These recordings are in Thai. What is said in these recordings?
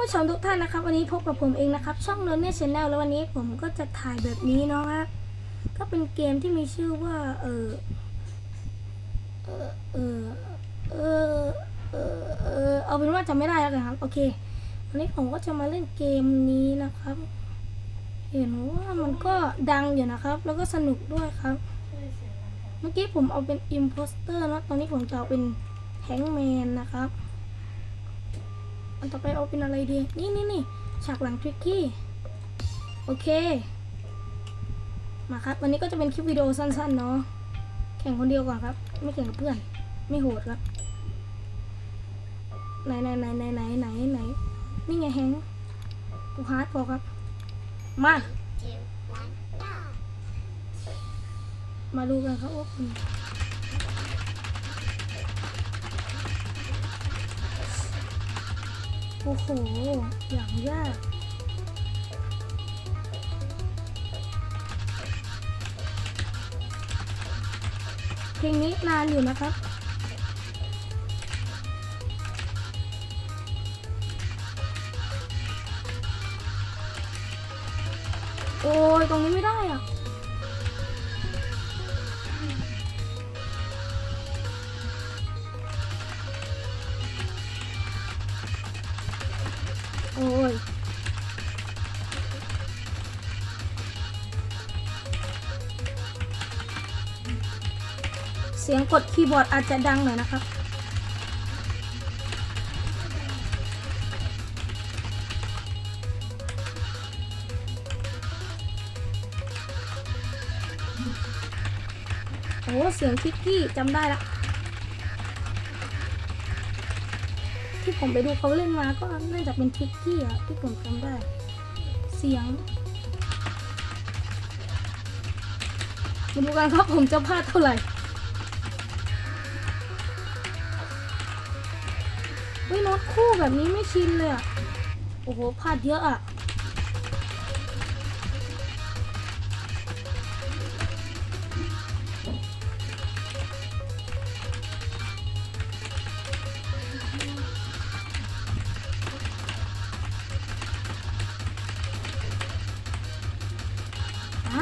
ผู้ชมทุกท่านนะครับ วันนี้พบกับผมเองนะครับ ช่องโนเน่ชแนลแล้ววันนี้ผมก็จะถ่ายแบบนี้เนาะครับก็เป็นเกมที่มีชื่อว่า เออเออเออเออเออเออเอาเป็นว่าจำไม่ได้แล้วกันครับ โอเค วันนี้ผมก็จะมาเล่นเกมนี้นะครับ เห็นว่ามันก็ดังอยู่นะครับ แล้วก็สนุกด้วยครับ เมื่อกี้ผมเอาเป็นอิมโพสเตอร์นะตอนนี้ผมจะเอาเป็นแฮงแมนนะครับ อันต่อไปเอาเป็นอะไรดี นี่นี่นี่ฉากหลังทริกกี้ โอเค มาครับ วันนี้ก็จะเป็นคลิปวิดีโอสั้นๆเนาะ แข่งคนเดียวก่อนครับ ไม่แข่งกับเพื่อน ไม่โหดครับ ไหนไหนไหนไหนไหนไหนไหนนี่ไงแฮงกูฮาร์ดพอครับ มา มาดูกันครับว่าคุณ โอ้โห อย่างยาก เพลงนี้นานอยู่นะครับโอ้ยตรงนี้ไม่ได้อะ อ้ยเสียงกดคีย์บอร์ดอาจจะดังหน่อยนะครับโอ้เสียงคิกกี้จำได้ละ ที่ผมไปดูเขาเล่นมาก็น่าจะเป็นทิกกี้อะที่ผมจำได้ เสียงมาดูกันครับผมจะพลาดเท่าไหร่เฮ้ยน้ตคู่แบบนี้ไม่ชินเลยอะโอ้โหพลาดเยอะอะ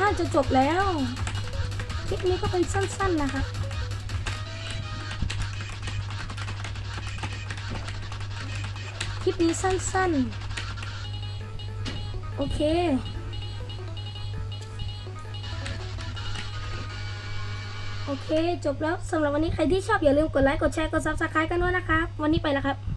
าจะจบแล้วคลิปนี้ก็เป็นสั้น ๆนะคะคลิปนี้สั้น ๆ โอเค โอเค จบแล้วสำหรับวันนี้ใครที่ชอบอย่าลืมกดไลค์ กดแชร์ กด subscribe กันด้วยนะครับ วันนี้ไปแล้วครับ